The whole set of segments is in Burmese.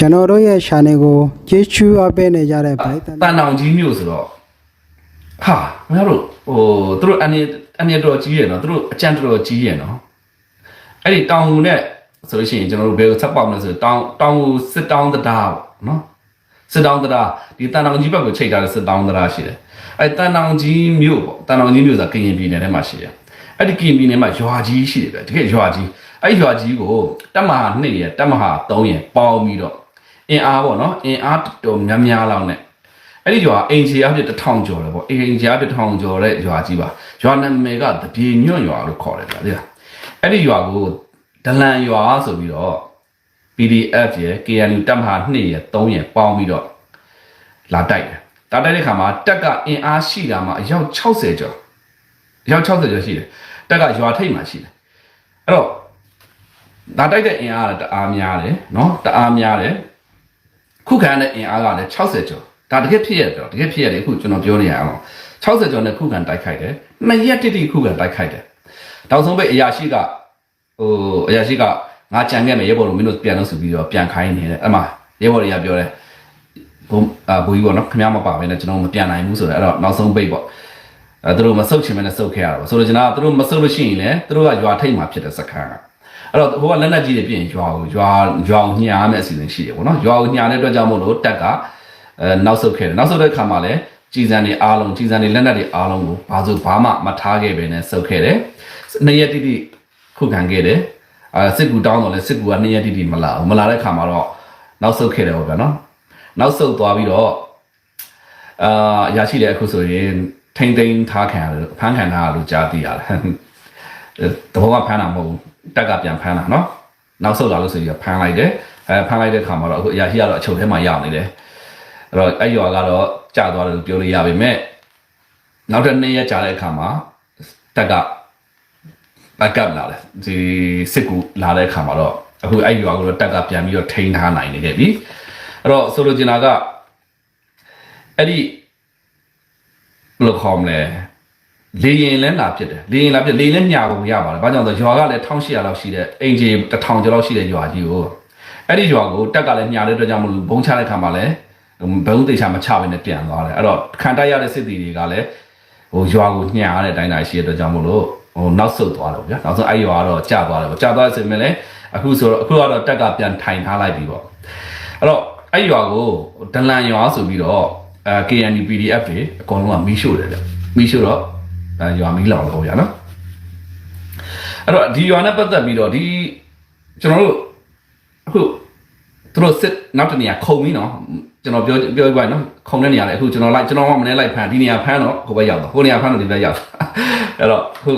ကျွန်တော်တို့ရဲ့ channel ကိုကျေးဇူးအပ်ပေးနေကြတဲ့ဗိုက်တန်တန်တောင်ကြီးမြို့ဆိုတော့ဟာမင်းတို့ဟိုသူတို့အနေအနေတော်ကြီးရယ်နော်သူတို့အကြံတော်ကြီးရယ်နော်အဲ့ဒီတောင်ကိုနဲ့ဆိုလို့ရှိရင်ကျွန်တော်တို့ဘယ်ကိုဆက်ပေါက်မလဲဆိုတောင်တောင်ကိုစစ်တောင်းတရားပေါ့နော်စစ်တောင်းတရားဒီတန်တောင်ကြီးဘက်ကိုချိန်ထားတဲ့စစ်တောင်းတရားရှိတယ်အဲ့တန်တောင်ကြီးမြို့ပေါ့တန်တောင်ကြီးမြို့ဆိုတာကရင်ပြည်နယ်ထဲမှာရှိတယ်အဲ့ဒီကရင်ပြည်နယ်မှာရွာကြီးရှိတယ်ဗျတကယ်ရွာကြီးအဲ့ဒီရွာကြီးကိုတက်မဟာ2ရယ်တက်မဟာ3ရယ်ပေါင်းပြီးတော့ အင်အားပေါ့နော်အင်အားတော်များများလောက်နဲ့အဲ့ဒီရွာအိမ်ချီအဖြစ်တစ်ထောင်ကျော်တယ်ပေါ့အိမ်ချီအဖြစ်တစ်ထောင်ကျော်တဲ့ရွာကြီးပါရွာနာမည်ကတပြေညွန့်ရွာလို့ခေါ်တယ်ဗျာဒီလားအဲ့ဒီရွာကိုဒလန်ရွာဆိုပြီးတော့ PDF ရယ် KNU တပ်မဟာ2ရယ်3ရယ်ပေါင်းပြီးတော့လာတိုက်တယ်လာတိုက်တဲ့ခါမှာတက်ကအင်အားရှိတာမှာအယောက်60ကျော်အယောက်60ကျော်ရှိတယ်တက်ကရွာထိပ်မှာရှိတယ်အဲ့တော့လာတိုက်တဲ့အင်အားကတအားများတယ်နော်တအားများတယ် ခုခံတဲ့အင်အားကလည်း60ကျော်ဒါတကယ်ဖြစ်ရတော့တကယ်ဖြစ်ရတယ်အခုကျွန်တော်ပြောနေရအောင်60ကျော်နဲ့ခုခံတိုက်ခိုက်တယ်နှစ်ရက်တိတိခုခံတိုက်ခိုက်တယ်နောက်ဆုံးပိတ်အရာရှိကဟိုအရာရှိကငါကြံခဲ့မယ်ရဲဘော်တို့မင်းတို့ပြန်လို့ဆိုပြီးတော့ပြန်ခိုင်းနေတယ်အမှရဲဘော်တွေကပြောတယ်ဘုံအာဘူကြီးပေါ့နော်ခင်ဗျားမပါဘဲနဲ့ကျွန်တော်မပြန်နိုင်ဘူးဆိုတော့အဲ့တော့နောက်ဆုံးပိတ်ပေါ့အဲသူတို့မဆုတ်ချင်မနဲ့ဆုတ်ခဲ့ရတော့ဆိုတော့ကျွန်တော်ကသူတို့မဆုတ်လို့ရှိရင်လည်းသူတို့ကရွာထိတ်မှာဖြစ်တဲ့စခန်းက အဲ့တော့ဟိုကလက်နက်ကြီးတွေပြင်ရွာကိုရွာရွာကိုညှာမယ်အစီအစဉ်ရှိတယ်ပေါ့နော်ရွာကိုညှာတဲ့အတွက်ကြောင့်မို့လို့တက်ကအဲနောက်ဆုတ်ခဲ့တယ်နောက်ဆုတ်တဲ့ခါမှာလည်းကြည်စံတွေအားလုံးကြည်စံတွေလက်နက်တွေအားလုံးကိုဘာလို့ဘာမှမထားခဲ့ပဲနဲ့ဆုတ်ခဲ့တယ်နှစ်ရက်တိတိခုခံခဲ့တယ်အဲစစ်ကူတောင်းတော့လဲစစ်ကူကနှစ်ရက်တိတိမလာဘူးမလာတဲ့ခါမှာတော့နောက်ဆုတ်ခဲ့တယ်ပေါ့ဗျာနော်နောက်ဆုတ်သွားပြီးတော့အာရရှိတဲ့အခုဆိုရင်ထိမ့်သိမ်းထားခံရတယ်ဖမ်းခံထားရလို့ကြားသိရတယ်တဘောကဖမ်းတာမဟုတ်ဘူး တက်ကပြန်ဖမ်းတာနော်နောက်ဆုတ်လာလို့ဆိုပြီးဖမ်းလိုက်တယ်အဲဖမ်းလိုက်တဲ့ခါမှာတော့အခုအရာရှိကတော့အချုပ်ထဲမှာရောက်နေတယ်အဲ့တော့အဲ့ရွာကတော့ကြာသွားတယ်လို့ပြောလို့ရပါမယ်နောက်တစ်နေ့ရက်ကြာတဲ့အခါမှာတက်ကဘက်ကပ်လာတယ်ဒီစစ်ကူလာတဲ့အခါမှာတော့အခုအဲ့ရွာကတော့တက်ကပြန်ပြီးတော့ထိန်းထားနိုင်နေခဲ့ပြီအဲ့တော့ဆိုလိုချင်တာကအဲ့ဒီဘယ်လိုခေါ်မလဲ လေရင်လဲလာဖြစ်တယ်လေရင်လာဖြစ်လေရင်လဲညာကုန်ရပါတယ်ဘာကြောင့်လဲဆိုရွာကလည်း1800လောက်ရှိတဲ့အင်ဂျီ1000ကျော်လောက်ရှိတဲ့ရွာကြီးကိုအဲ့ဒီရွာကိုတက်ကလည်းညာတဲ့အတွက်ကြောင့်မလို့ဘုံချတဲ့ခါမှာလည်းဘုံတေချာမချဘဲနဲ့ပြန်သွားတယ်အဲ့တော့ခံတိုက်ရတဲ့စစ်တီတွေကလည်းဟိုရွာကိုညာတဲ့အတိုင်းတိုင်းရှိတဲ့အတွက်ကြောင့်မလို့ဟိုနောက်ဆုတ်သွားတယ်ဗျာနောက်ဆုံးအဲ့ရွာကတော့ကြာသွားတယ်ပေါ့ကြာသွားတဲ့ဆိုရင်လည်းအခုဆိုတော့အခုကတော့တက်ကပြန်ထိုင်ထားလိုက်ပြီပေါ့အဲ့တော့အဲ့ရွာကိုဒလန်ရွာဆိုပြီးတော့အဲ KNU PDF တွေအကုန်လုံးကမီးရှို့တယ်ဗျမီးရှို့တော့ အဲရွာမီးလောင်တော့ဗျာနော်အဲ့တော့ဒီရွာနဲ့ပတ်သက်ပြီးတော့ဒီကျွန်တော်တို့အခုသူတို့စစ်နောက်တစ်နေရာခုံပြီးနော်ကျွန်တော်ပြောပြောပြပါနော်ခုံတဲ့နေရာလေအခုကျွန်တော်လိုက်ကျွန်တော်ကမနေ့လိုက်ဖမ်းဒီနေရာဖမ်းတော့ဟိုဘက်ရောက်တော့ဟိုနေရာဖမ်းတော့ဒီဘက်ရောက်အဲ့တော့အခု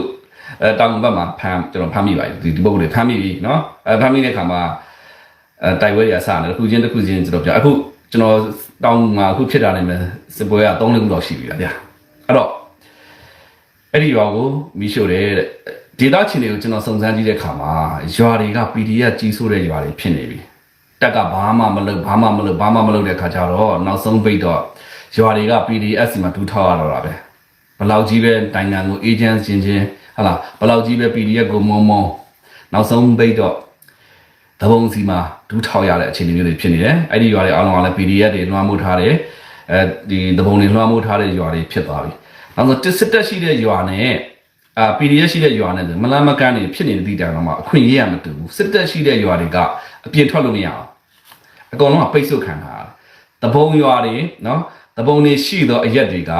အဲတောင်ဘက်မှာဖမ်းကျွန်တော်ဖမ်းမိပါပြီဒီပုဂ္ဂိုလ်တွေဖမ်းမိပြီနော်အဲဖမ်းမိတဲ့ခါမှာအဲတိုက်ပွဲတွေအစတယ်တစ်ခုချင်းတစ်ခုချင်းကျွန်တော်ပြောအခုကျွန်တော်တောင်းမှာအခုဖြစ်တာနေမယ်စစ်ပွဲက3လခုလောက်ရှိပြီလားဗျာအဲ့တော့ အဲ့ဒီရွာကိုမီးရှို့တယ်တဲ့ဒေတာချင်းတွေကိုကျွန်တော်စုံစမ်းကြည့်တဲ့အခါမှာရွာတွေက PDF ကြီးဆိုးတဲ့ရွာတွေဖြစ်နေပြီတက်ကဘာမှမလုပ်ဘာမှမလုပ်ဘာမှမလုပ်တဲ့ခါကျတော့နောက်ဆုံးပိတ်တော့ရွာတွေက PDF စီမှာဒူးထောက်ရတော့တာပဲဘလောက်ကြီးပဲနိုင်ငံကို agent ချင်းချင်းဟလာဘလောက်ကြီးပဲ PDF ကိုမုံမုံနောက်ဆုံးပိတ်တော့တပုံစီမှာဒူးထောက်ရတဲ့အခြေအနေမျိုးတွေဖြစ်နေတယ်အဲ့ဒီရွာတွေအားလုံးကလည်း PDF တွေလွှမ်းမိုးထားတယ်အဲဒီတပုံတွေလွှမ်းမိုးထားတဲ့ရွာတွေဖြစ်သွားပြီ နောက်ဆုံးတစ်စစ်တက်ရှိတဲ့ရွာနဲ့အာ PDF ရှိတဲ့ရွာနဲ့ဆိုမလန်းမကန်းတွေဖြစ်နေတဲ့ဒီတိုင်တော့မှအခွင့်အရေးရမတူဘူးစစ်တက်ရှိတဲ့ရွာတွေကအပြင်ထွက်လို့မရအောင်အကုန်လုံးကပိတ်ဆို့ခံထားတာတပုံရွာတွေနော်တပုံတွေရှိတော့အရက်တွေက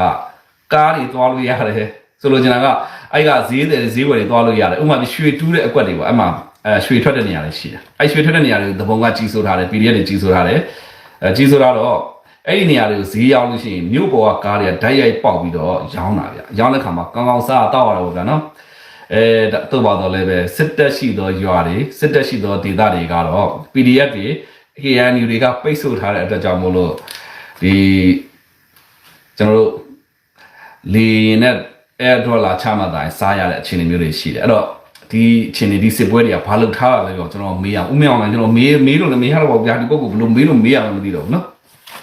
ကားတွေသွားလို့ရတယ်ဆိုလိုချင်တာကအဲ့ကဈေးတယ်ဈေးဝယ်တွေသွားလို့ရတယ်ဥပမာရွှေတူးတဲ့အကွက်တွေပေါ့အဲ့မှာအဲရွှေထွက်တဲ့နေရာတွေရှိတယ်အဲ့ရွှေထွက်တဲ့နေရာတွေတပုံကကြီးစိုးထားတယ် PDF တွေကြီးစိုးထားတယ်အဲကြီးစိုးထားတော့ အဲ့ဒီနေရာတွေကိုဈေးရောက်လို့ရှိရင်မြို့ပေါ်ကကားတွေကဓာတ်ရိုက်ပေါက်ပြီးတော့ရောင်းတာဗျရောင်းတဲ့ခါမှာကောင်းကောင်းစားတောက်ရတော့ဗျာနော်အဲတော့ပါတော့လည်းပဲစစ်တက်ရှိသောရွာတွေစစ်တက်ရှိသောဒေသတွေကတော့ PDF တွေ KNU တွေကပိတ်ဆို့ထားတဲ့အတွက်ကြောင့်မို့လို့ဒီကျွန်တော်တို့လေနဲ့ air dollar ချမှတ်တိုင်းစားရတဲ့အခြေအနေမျိုးတွေရှိတယ်အဲ့တော့ဒီအခြေအနေဒီစစ်ပွဲတွေကဘာလို့ထားရလဲပြောကျွန်တော်မေးအောင်ဥမေအောင်လည်းကျွန်တော်မေးမေးလို့လည်းမေးရတော့ဗျာဒီပုဂ္ဂိုလ်ဘယ်လိုမေးလို့မေးရမှမသိတော့ဘူးနော်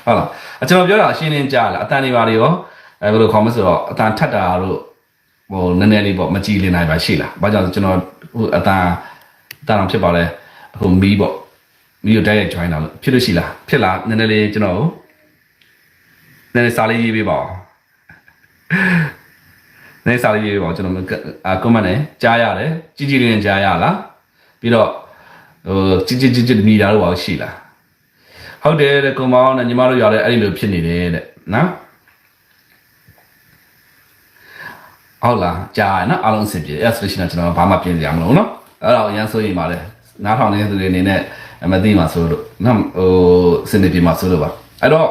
ဟုတ်လားအကျွန်တော်ပြောတာအရှင်းလင်းကြားလားအတန်တွေပါတွေရောအဲဘယ်လိုခေါ်မလဲဆိုတော့အတန်ထက်တာတို့ဟိုနည်းနည်းလေးပေါ့မကြည်လင်နိုင်ပါရှိလားဘာကြောင့်လဲကျွန်တော်ဟိုအတန်အတန်အောင်ဖြစ်ပါလဲအခုမီးပေါ့မီယိုတိုက်ရိုက် join တာလို့ဖြစ်လို့ရှိလားဖြစ်လားနည်းနည်းလေးကျွန်တော်နည်းနည်းစာလေးရေးပေးပါဦးနည်းနည်းစာလေးရေးပေးပါဦးကျွန်တော်အာ comment နဲ့ကြားရတယ်ကြီးကြီးလေးနဲ့ကြားရလားပြီးတော့ဟိုကြီးကြီးကြီးကြီးမိတာတော့ပါရှိလား ဟုတ်တယ်တဲ့ကိုမောင်နဲ့ညီမတို့ရတယ်အဲ့ဒီလိုဖြစ်နေတယ်တဲ့နော်ဟုတ်လားကြားရနော်အားလုံးအဆင်ပြေအဲ့ဆိုလို့ရှိရင်ကျွန်တော်ဘာမှပြင်စရာမလိုနော်အဲ့တော့အရန်ဆိုရင်ပါလေနားထောင်နေတဲ့သူတွေအနေနဲ့မသိမှဆိုလို့နော်ဟိုစနေပြေမှာဆိုလို့ပါအဲ့တော့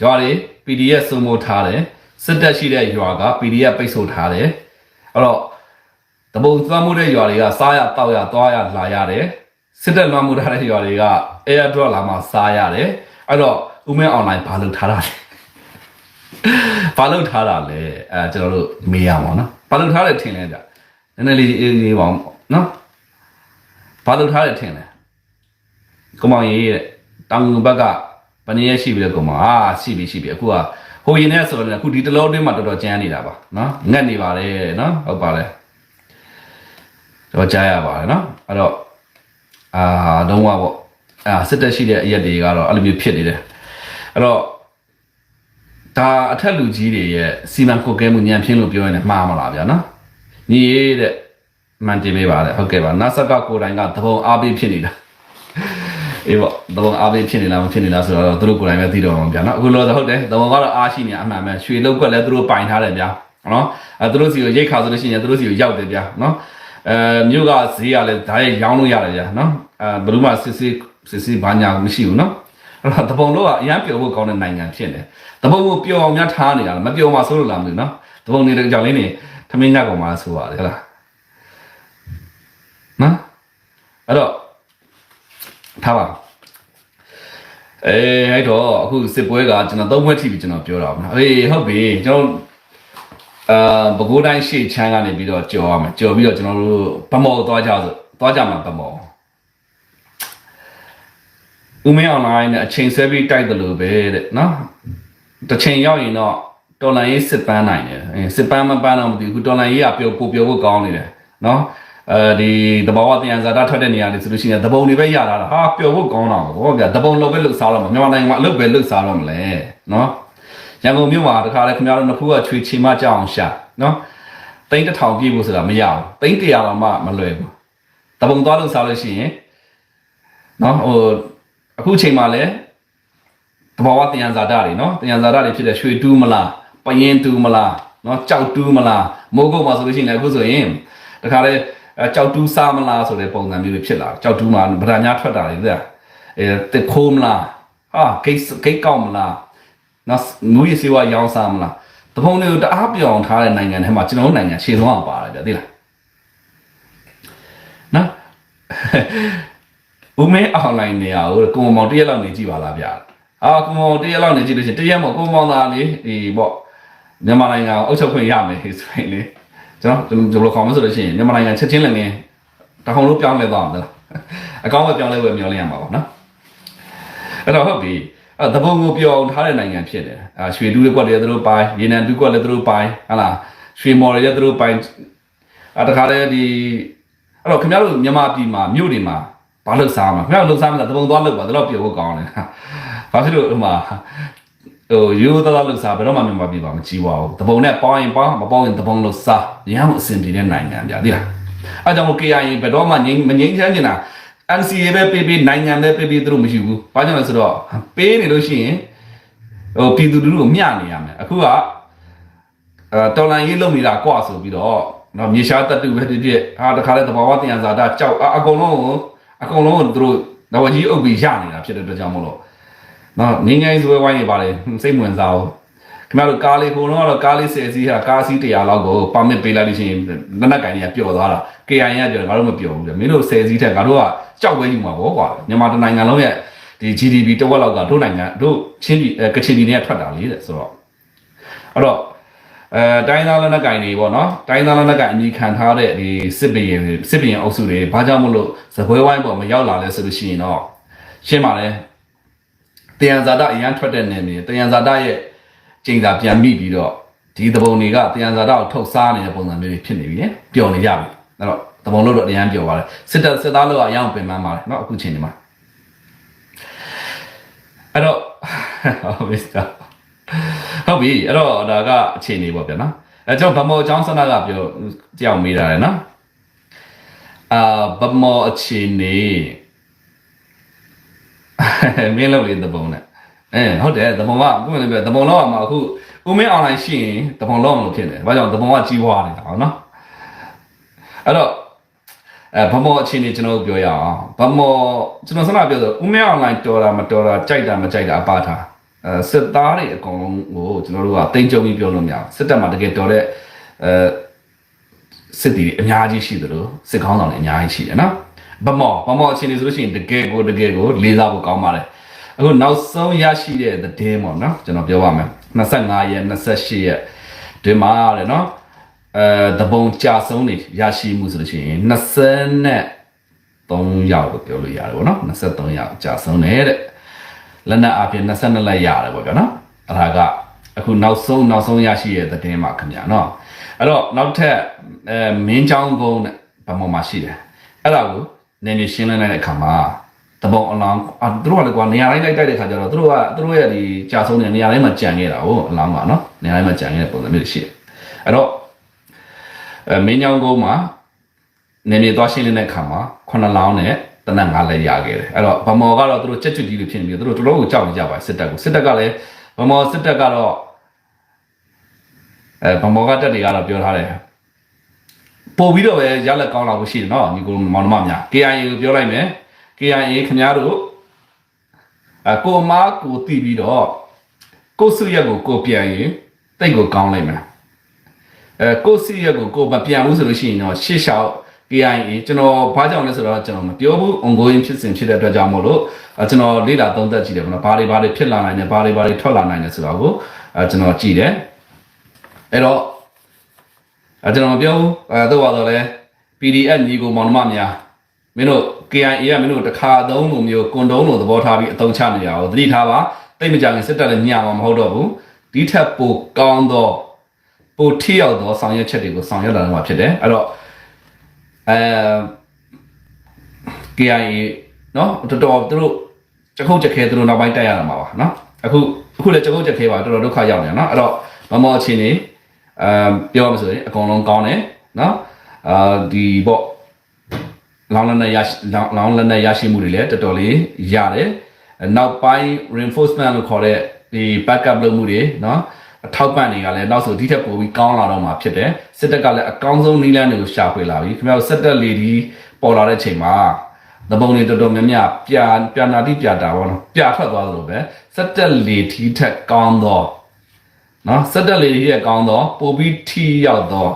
ရွာတွေ PDF စုံမိုးထားတယ်စစ်တက်ရှိတဲ့ရွာက PDF ပိတ်ဆို့ထားတယ်အဲ့တော့တပုံသွားမှုတဲ့ရွာတွေကစားရတောက်ရသွားရလာရတယ် စစ်တက်လွှမ်းမှုထားတဲ့ရွာတွေက airdrop လာမှစားရတယ်အဲ့တော့ဦးမင်း online ဘာလုပ်ထားတာလဲဘာလုပ်ထားတာလဲအဲကျွန်တော်တို့မေးရမှာနော်ဘာလုပ်ထားလဲထင်လဲကြနည်းနည်းလေးအေးအေးပါအောင်နော်ဘာလုပ်ထားလဲထင်လဲကိုမောင်ရေးတဲ့တောင်ငူဘက်ကဘယ်နည်းရရှိပြီလဲကိုမောင်အာရှိပြီရှိပြီအခုကဟိုရင်နဲ့ဆိုတော့အခုဒီတလောတွင်းမှာတော်တော်ကြမ်းနေတာပါနော်ငတ်နေပါလေနော်ဟုတ်ပါလေတော့ကြားရပါတယ်နော်အဲ့တော့ အာတော့ပေါ့အာစစ်တက်ရှိတဲ့အရက်တွေကတော့အဲ့လိုမျိုးဖြစ်နေတယ်အဲ့တော့ဒါအထက်လူကြီးတွေရဲ့စီမံကွပ်ကဲမှုညံပြင်းလို့ပြောရင်လည်းမှားမလားဗျာနော်ညီရေးတဲ့မှန်တင်ပေးပါလေဟုတ်ကဲ့ပါနာဆက်ကကိုယ်တိုင်ကသဘုံအားပေးဖြစ်နေတာအေးပေါ့သဘုံအားပေးဖြစ်နေလားမဖြစ်နေလားဆိုတော့သူတို့ကိုယ်တိုင်ပဲသိတော့မှာဗျာနော်အခုလောဟုတ်တယ်သဘုံကတော့အားရှိနေအမှန်ပဲရွှေလောက်ကွက်လည်းသူတို့ပိုင်ထားတယ်ဗျာနော်အဲသူတို့စီကိုရိတ်ခါဆိုလို့ရှိရင်သူတို့စီကိုရောက်တယ်ဗျာနော်အဲမြို့ကဈေးကလည်းဒါရဲ့ရောင်းလို့ရတယ်ဗျာနော် အဲဘယ်သူမှစစ်စစ်စစ်စစ်ဘာညာမရှိဘူးနော်အဲ့တော့တပုံတော့ကအရန်ပျော်ဖို့ကောင်းတဲ့နိုင်ငံဖြစ်တယ်။တပုံကိုပျော်အောင်များထားနေတာလားမပျော်မှဆိုလို့လားမသိဘူးနော်။တပုံနေတဲ့ကြောင့်လေးနေထမင်းညက်ကောင်မှဆိုပါတယ်ဟဲ့လား။နော်အဲ့တော့ထားပါအေးအဲ့တော့အခုစစ်ပွဲကကျွန်တော်သုံးဘွဲထိပြီကျွန်တော်ပြောတာပါနော်အေးဟုတ်ပြီကျွန်တော်အာဘကိုးတိုင်းရှေ့ချမ်းကနေပြီးတော့ကြော်ရမယ်ကြော်ပြီးတော့ကျွန်တော်တို့ဗမော်သွားကြဆိုသွားကြမှာဗမော် ဦးမင်းအွန်လိုင်းနဲ့အချိန်ဆွဲပြီးတိုက်တယ်လို့ပဲတဲ့နော်တစ်ချိန်ရောက်ရင်တော့တော်လန်ရေးစစ်ပန်းနိုင်တယ်အဲစစ်ပန်းမပန်းတော့မသိဘူးတော်လန်ရေးကပျော်ပိုပျော်ဖို့ကောင်းနေတယ်နော်အဲဒီတဘာဝတရားဇာတာထွက်တဲ့နေရာတွေဆိုလို့ရှိရင်တပုံတွေပဲရတာလားဟာပျော်ဖို့ကောင်းတာပေါ့ဗျာတပုံလောက်ပဲလှုပ်စားတော့မှာမြန်မာနိုင်ငံမှာအလုပ်ပဲလှုပ်စားတော့မလဲနော်ရန်ကုန်မြို့မှာတခါလဲခင်ဗျားတို့နှစ်ဖူးကချွေချီမကြအောင်ရှာနော်တိန်းတစ်ထောင်ပြည့်ဖို့ဆိုတာမရဘူးတိန်းတရာတော့မှမလွယ်ဘူးတပုံသွားလှုပ်စားလို့ရှိရင်နော်ဟို အခုချိန်မှာလည်းတဘာဝတယံဇာတာတွေနော်တယံဇာတာတွေဖြစ်တဲ့ရွှေတူးမလားပရင်တူးမလားနော်ကြောက်တူးမလားမိုးကုတ်မှာဆိုလို့ရှိရင်လည်းအခုဆိုရင်တခါလေအဲကြောက်တူးစားမလားဆိုတဲ့ပုံစံမျိုးတွေဖြစ်လာတယ်ကြောက်တူးမှာဗဒညာထွက်တာတွေတဲ့အဲတက်ခိုးမလားဟာဂိတ်ဂိတ်ကောက်မလားနော်ငွေစီဝါရောင်းစားမလားတပုံတွေကိုတအားပြောင်းထားတဲ့နိုင်ငံထဲမှာကျွန်တော်တို့နိုင်ငံရှေ့ဆုံးအောင်ပါတယ်ဗျသိလားနော် ဦးမင်းအွန်လိုင်းနေရကိုကိုမောင်တရက်လောက်နေကြည့်ပါလားဗျာအာကိုမောင်တရက်လောက်နေကြည့်လို့ရှိရင်တရက်မို့ကိုမောင်သားလေးဒီပေါ့မြန်မာနိုင်ငံကိုအုပ်ချုပ်ခွင့်ရမယ်ဆိုရင်လေကျွန်တော်ဒီလိုခေါ်မှဆိုလို့ရှိရင်မြန်မာနိုင်ငံချက်ချင်းလည်းငင်းတခုံလို့ပြောင်းလဲသွားမှာလားအကောင်းပဲပြောင်းလဲဝယ်မျောလင်းရမှာပေါ့နော်အဲ့တော့ဟုတ်ပြီအဲ့တဘုံကိုပြောင်းထားတဲ့နိုင်ငံဖြစ်တယ်အာရွှေတူးလေးကွက်တွေသူတို့ပိုင်ရေနံတူးကွက်လည်းသူတို့ပိုင်ဟုတ်လားရွှေမော်တွေလည်းသူတို့ပိုင်အဲ့တခါတည်းဒီအဲ့တော့ခင်ဗျားတို့မြန်မာပြည်မှာမြို့တွေမှာ ဘာလို့စားမှာခင်ဗျားတို့လှုပ်စားမှာတပုံသွားလှုပ်ပါတော့ပြောဖို့ကောင်းတယ်ဘာဖြစ်လို့ဥမာဟိုယူသားလှုပ်စားဘယ်တော့မှမြန်မာပြည်ပါမကြည့်ပါဘူးတပုံနဲ့ပေါင်းရင်ပေါင်းမပေါင်းရင်တပုံလှုပ်စားရမ်းအဆင်ပြေတဲ့နိုင်ငံပြသိလားအဲကြောင့်မို့ KIA ဘယ်တော့မှငိမ့်မငိမ့်ချမ်းနေတာ NCA ပဲပေးပေးနိုင်ငံပဲပေးပေးသူတို့မရှိဘူးဘာကြောင့်လဲဆိုတော့ပေးနေလို့ရှိရင်ဟိုပြည်သူလူထုကိုမျှနေရမယ်အခုကအဲတော်လန်ရေးလုပ်နေတာကွာဆိုပြီးတော့နော်မြေရှားတက်တူပဲဖြစ်ဖြစ်ဟာတခါလဲသဘာဝတရားဇာတာကြောက်အအကုန်လုံးကို အကုန်လုံးကသူတို့တော့ကြီးအုပ်ပြီးရနေတာဖြစ်တဲ့အတွက်ကြောင့်မလို့နော်ငင်းငိုင်းစွဲဝိုင်းနေပါလေစိတ်ဝင်စားဘူးခင်ဗျားတို့ကားလေးကိုတော့ကားလေး10စီးဟာကားစီး100လောက်ကိုပါမစ်ပေးလိုက်လို့ရှိရင်လက်နက်ကိုင်တွေကပျော်သွားတာ KIA ကပြောတယ်ငါတို့မပျော်ဘူးလေမင်းတို့10စီးထက်ငါတို့ကကြောက်ပဲယူမှာပေါ့ကွာမြန်မာတနိုင်ငံလုံးရဲ့ဒီ GDP တစ်ဝက်လောက်ကတို့နိုင်ငံတို့ချင်းပြည်ကချင်ပြည်နယ်ကထွက်တာလေတဲ့ဆိုတော့အဲ့တော့ အဲတိုင်းသားလက်နက်ကင်တွေပေါ့နော်တိုင်းသားလက်နက်ကင်အမိခံထားတဲ့ဒီစစ်ဘရင်စစ်ဘရင်အုပ်စုတွေဘာကြောင့်မလို့ဇပွဲဝိုင်းပေါ်မရောက်လာလဲဆိုလို့ရှိရင်တော့ရှင်းပါလေတယံဇာတအရန်ထွက်တဲ့နယ်မြေတယံဇာတရဲ့ကျိန်သာပြန်မိပြီးတော့ဒီသဘုံတွေကတယံဇာတကိုထုတ်စားနေတဲ့ပုံစံမျိုးတွေဖြစ်နေပြီလေပျော်နေရပြီအဲ့တော့သဘုံလို့တော့အရန်ပျော်ပါလေစစ်တပ်စစ်သားလို့အရန်ပင်ပန်းပါလေနော်အခုချိန်ဒီမှာအဲ့တော့ Mr. ဟုတ်ပြီအဲ့တော့ဒါကအခြေအနေပေါ့ဗျာနော်အဲကျွန်တော်ဗမော်အကြောင်းဆန္ဒကပြောကြောက်မေးတာလေနော်အာဗမော်အခြေအနေမင်းလုပ်လေသဘုံနဲ့အဲဟုတ်တယ်သဘုံကဘယ်လိုလဲသဘုံလောက်မှာအခုဦးမင်းအွန်လိုင်းရှိရင်သဘုံလောက်မလို့ဖြစ်တယ်ဘာကြောင့်သဘုံကကြီးပွားနေတာဟုတ်နော်အဲ့တော့အဲဗမော်အခြေအနေကျွန်တော်တို့ပြောရအောင်ဗမော်ကျွန်တော်ဆန္ဒပြောဆိုဦးမင်းအွန်လိုင်းတော်တာမတော်တာကြိုက်တာမကြိုက်တာအပါထား အဲစစ်သားတွေအကုန်လုံးကိုကျွန်တော်တို့ကတင်ကြုံပြီးပြောလို့မရဘူးစစ်တပ်မှာတကယ်တော်တဲ့အဲစစ်တီတွေအများကြီးရှိသလိုစစ်ကောင်းဆောင်တွေအများကြီးရှိတယ်နော်ဗမော်ဗမော်အခြေအနေဆိုလို့ရှိရင်တကယ်ကိုတကယ်ကိုလေးစားဖို့ကောင်းပါတယ်အခုနောက်ဆုံးရရှိတဲ့သတင်းပေါ့နော်ကျွန်တော်ပြောပါမယ်25ရက်28ရက်ဒီမှာလေနော်အဲတပုံကြာဆုံးနေရရှိမှုဆိုလို့ရှိရင်20နဲ့3ရောက်လို့ပြောလို့ရတယ်ပေါ့နော်23ရောက်ကြာဆုံးနေတဲ့ လက်နက်အပြင်22လက်ရတယ်ပေါ့ဗျာနော်အဲ့ဒါကအခုနောက်ဆုံးနောက်ဆုံးရရှိတဲ့သတင်းမှာခင်ဗျာနော်အဲ့တော့နောက်ထပ်အဲမင်းချောင်းကုန်းနဲ့ဗမာမှာရှိတယ်အဲ့ဒါကိုနည်းနည်းရှင်းလင်းလိုက်တဲ့အခါမှာတပုံအလောင်းအာသူတို့ကလည်းကွာနေရာတိုင်းလိုက်တိုက်တဲ့ခါကျတော့သူတို့ကသူတို့ရဲ့ဒီကြာဆုံးတဲ့နေရာတိုင်းမှာကြံခဲ့တာဟုတ်အလောင်းကနော်နေရာတိုင်းမှာကြံခဲ့တဲ့ပုံစံမျိုးရှိတယ်အဲ့တော့အဲမင်းချောင်းကုန်းမှာနေနေသွားရှင်းလင်းတဲ့ခါမှာခုနှစ်လောင်းနဲ့ တနက်ငါးလဲရခဲ့တယ်အဲ့တော့ဗမော်ကတော့သူတို့ချက်ချွတ်ကြီးတွေဖြစ်နေပြီးသူတို့တော်တော်ကိုကြောက်နေကြပါစစ်တပ်ကိုစစ်တပ်ကလည်းဗမော်စစ်တပ်ကတော့အဲဗမော်ကတက်တွေကတော့ပြောထားတယ်ပို့ပြီးတော့ပဲရလက်ကောင်းလာဖို့ရှိတယ်နော်ညီကိုမောင်နှမများ KIA ကိုပြောလိုက်မယ် KIA ခင်ဗျားတို့အကိုမားကိုတီးပြီးတော့ကိုစုရက်ကိုကိုပြန်ရင်တိတ်ကိုကောင်းလိုက်မယ်အဲကိုစီရက်ကိုကိုမပြန်ဘူးဆိုလို့ရှိရင်တော့ရှေ့လျှောက် KIA ကျွန်တော်ဘာကြောင့်လဲဆိုတော့ကျွန်တော်မပြောဘူး ongoing ဖြစ်စဉ်ဖြစ်တဲ့အတွက်ကြောင့်မို့လို့အဲကျွန်တော်လေ့လာသုံးသပ်ကြည့်တယ်ဗောနော်ဘာတွေဘာတွေဖြစ်လာနိုင်တယ်ဘာတွေဘာတွေထွက်လာနိုင်တယ်ဆိုတော့ကိုအဲကျွန်တော်ကြည့်တယ်အဲ့တော့အဲကျွန်တော်မပြောဘူးအဲတော့ပါတော့လဲ PDF ညီကိုမောင်နှမများမင်းတို့ KIA ကမင်းတို့တစ်ခါအသုံးလိုမျိုးကွန်တုံးလိုသဘောထားပြီးအသုံးချနေရအောင်သတိထားပါတိတ်မကြခင်စစ်တပ်လည်းညမှာမဟုတ်တော့ဘူးဒီထက်ပိုကောင်းသောပိုထိရောက်သောဆောင်ရွက်ချက်တွေကိုဆောင်ရွက်လာမှာဖြစ်တယ်အဲ့တော့ အဲ KIA เนาะတော်တော်သူတို့ချက်ခုတ်ချက်ခဲသူတို့နောက်ပိုင်းတက်ရတာမှာပါเนาะအခုအခုလည်းချက်ခုတ်ချက်ခဲပါတော်တော်ဒုက္ခရောက်နေတယ်เนาะအဲ့တော့မမောအချင်းနေအမ်ပြောရမဆိုရင်အကုန်လုံးကောင်းတယ်เนาะအာဒီပေါ့လောင်းလန်းနဲ့ရရှိလောင်းလန်းနဲ့ရရှိမှုတွေလည်းတော်တော်လေးရတယ်နောက်ပိုင်း reinforcement လို့ခေါ်တဲ့ဒီ backup လုပ်မှုတွေเนาะ အထောက်ပံ့တွေကလည်းနောက်ဆိုဒီထက်ပိုပြီးကောင်းလာတော့မှာဖြစ်တယ်စစ်တပ်ကလည်းအကောင်းဆုံးနည်းလမ်းတွေကိုရှာဖွေလာပြီခင်ဗျားတို့စစ်တပ်လေဒီပေါ်လာတဲ့ချိန်မှာသဘုံတွေတော်တော်များများပြာပြာနာတိပြတာပေါ့နော်ပြထွက်သွားသလိုပဲစစ်တပ်လေဒီထက်ကောင်းတော့နော်စစ်တပ်လေဒီထက်ကောင်းတော့ပိုပြီးထိရောက်တော့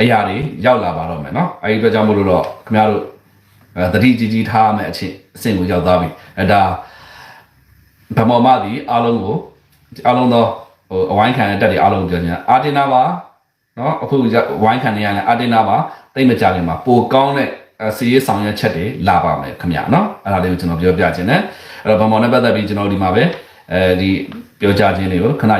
အရာတွေရောက်လာပါတော့မယ်နော်အဲဒီအတွက်ကြောင့်မို့လို့တော့ခင်ဗျားတို့အဲတတိကြီးကြီးထားရမယ့်အချင်းအဆင့်ကိုရောက်သွားပြီအဲဒါဗမော်မသည်အားလုံးကိုအားလုံးသော ဟိုအဝိုင်းခံတဲ့တက်တွေအားလုံးပြောချင်တာအာတင်နာပါနော်အခုဝိုင်းခံနေရတဲ့အာတင်နာပါတိတ်မကြခင်မှာပိုကောင်းတဲ့စီရေးဆောင်ရွက်ချက်တွေလာပါမယ်ခင်ဗျာနော်အဲ့ဒါလေးကိုကျွန်တော်ပြောပြခြင်းနဲ့အဲ့တော့ဗမော်နဲ့ပတ်သက်ပြီးကျွန်တော်ဒီမှာပဲအဲဒီပြောကြခြင်းလေးကိုခဏ